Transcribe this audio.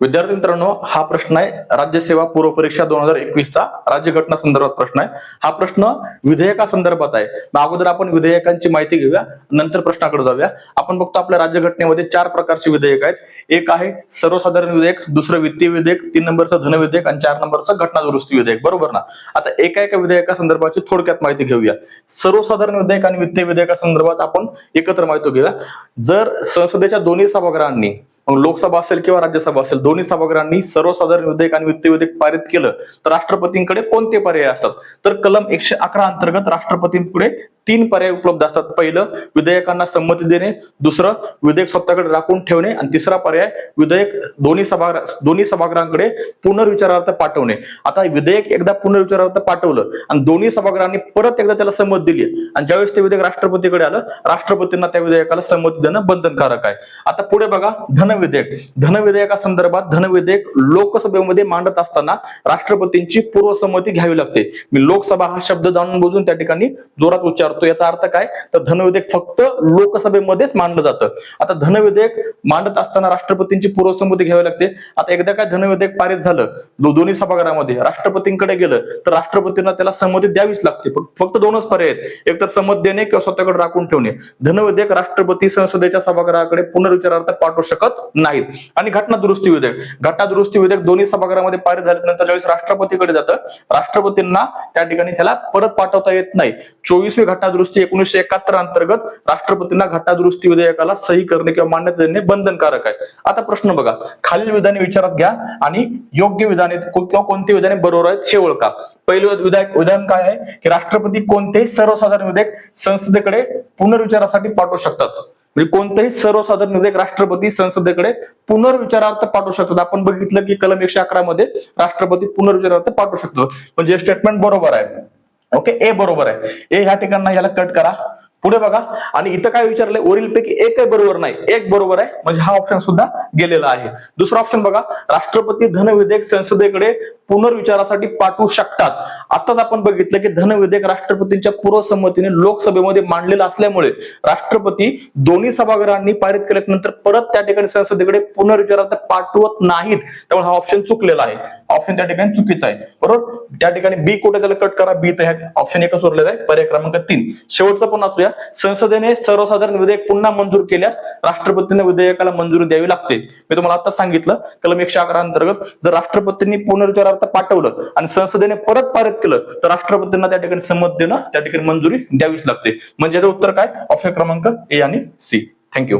विद्यार्थी मित्रांनो हा प्रश्न आहे. राज्यसेवा पूर्व परीक्षा दोन हजार एकवीसचा राज्यघटना संदर्भात प्रश्न आहे. हा प्रश्न विधेयका संदर्भात आहे. मग अगोदर आपण विधेयकांची माहिती घेऊया नंतर प्रश्नाकडे जाऊया. आपण बघतो आपल्या राज्यघटनेमध्ये चार प्रकारचे विधेयक आहेत. एक आहे सर्वसाधारण विधेयक दुसरं वित्तीय विधेयक तीन नंबरचं धन विधेयक आणि चार नंबरचं घटना दुरुस्ती विधेयक. बरोबर ना? आता एका एका विधेयका संदर्भाची थोडक्यात माहिती घेऊया. सर्वसाधारण विधेयक आणि वित्तीय विधेयका संदर्भात आपण एकत्र माहिती घेऊया. जर संसदेच्या दोन्ही सभागृहांनी मग लोकसभा असेल किंवा राज्यसभा असेल दोन्ही सभागृहांनी सर्वसाधारण विधेयक आणि वित्त विधेयक पारित केलं तर राष्ट्रपतींकडे कोणते पर्याय असतात? तर कलम एकशे अकरा अंतर्गत राष्ट्रपतींपुढे तीन पर्याय उपलब्ध असतात. पहिलं विधेयकांना संमती देणे. दुसरं विधेयक स्वतःकडे राखून ठेवणे. आणि तिसरा पर्याय विधेयक दोन्ही सभा दोन्ही सभागृहांकडे पुनर्विचारार्थ पाठवणे. आता विधेयक एकदा पुनर्विचारार्थ पाठवलं आणि दोन्ही सभागृहांनी परत एकदा त्याला संमत दिली आणि ज्यावेळेस ते विधेयक राष्ट्रपतीकडे आलं राष्ट्रपतींना त्या विधेयकाला संमती देणं बंधनकारक आहे. आता पुढे बघा धन धनविधेयक. धनविधेयका संदर्भात धनविधेयक लोकसभेमध्ये मांडत असताना राष्ट्रपतींची पूर्वसंमती घ्यावी लागते. मी लोकसभा हा शब्द जाणून बुजून त्या ठिकाणी जोरात उच्चारतो. याचा अर्थ काय? तर धनविधेयक फक्त लोकसभेमध्येच मांडलं जातं. आता धनविधेयक मांडत असताना राष्ट्रपतींची पूर्वसंमती घ्यावी लागते. आता एकदा काय धनविधेयक पारित झालं दोन्ही सभागृहामध्ये राष्ट्रपतींकडे गेलं तर राष्ट्रपतींना त्याला संमती द्यावीच लागते. फक्त- फक्त दोनच पर्याय आहेत. एक तर संमत देणे किंवा स्वतःकडे राखून ठेवणे. धनविधेयक राष्ट्रपती संसदेच्या सभागृहाकडे पुनर्विचारार्थ पाठवू शकत नाहीत. आणि घटना दुरुस्ती विधेयक घटना दुरुस्ती विधेयक दोन्ही सभागृहामध्ये पारित झाल्यानंतर ज्यावेळेस राष्ट्रपतीकडे जातं राष्ट्रपतींना त्या ठिकाणी त्याला परत पाठवता येत नाही. चोवीसवी घटना दुरुस्ती एकोणीसशे एकाहत्तर अंतर्गत राष्ट्रपतींना घटना दुरुस्ती विधेयकाला सही करणे किंवा मान्यता देणे बंधनकारक आहे. आता प्रश्न बघा. खालील विधाने विचारात घ्या आणि योग्य विधाने किंवा कोणती विधाने बरोबर आहेत हे ओळखा. पहिलं विधायक विधान काय आहे? की राष्ट्रपती कोणतेही सर्वसाधारण विधेयक संसदेकडे पुनर्विचारासाठी पाठवू शकतात. म्हणजे कोणतंही सर्वसाधारण विधेयक राष्ट्रपती संसदेकडे पुनर्विचारार्थ पाठवू शकतात. आपण बघितलं की कलम एकशे अकरा मध्ये राष्ट्रपती पुनर्विचारार्थ पाठवू शकतो. म्हणजे स्टेटमेंट बरोबर आहे. ओके ए बरोबर आहे. ए ह्या ठिकाणी याला कट करा. पुढे बघा. आणि इथं काय विचारलंय? वरील पैकी एकही बरोबर नाही. एक बरोबर आहे. म्हणजे हा ऑप्शन सुद्धा गेलेला आहे. दुसरा ऑप्शन बघा. राष्ट्रपती धन विधेयक संसदेकडे पुनर्विचारासाठी पाठवू शकतात. आताच आपण बघितलं की धन विधेयक राष्ट्रपतींच्या पूर्वसंमतीने लोकसभेमध्ये मांडलेलं असल्यामुळे राष्ट्रपती दोन्ही सभागृहांनी पारित केल्यानंतर परत त्या ठिकाणी संसदेकडे पुनर्विचारात पाठवत नाहीत. त्यामुळे हा ऑप्शन चुकलेला आहे. ऑप्शन त्या ठिकाणी चुकीचा आहे. बरोबर? त्या ठिकाणी बी कुठे त्याला कट करा. बी तर ऑप्शन एकच उरलेला आहे. पर्याय क्रमांक तीन. शेवटचं पण असूया संसदेने सर्वसाधारण विधेयक पुन्हा मंजूर केल्यास राष्ट्रपतींना विधेयकाला मंजुरी द्यावी लागते. मी तुम्हाला आता सांगितलं. कलम एकशे अकरा अंतर्गत जर राष्ट्रपतींनी पुनर्विचारात पुनर्विचारार्थ पाठवलं आणि संसदेने परत पारित केलं तर राष्ट्रपतींना त्या ठिकाणी संमत देणं त्या ठिकाणी मंजुरी द्यावीच लागते. म्हणजे याचं उत्तर काय? ऑप्शन क्रमांक ए आणि सी थँक्यू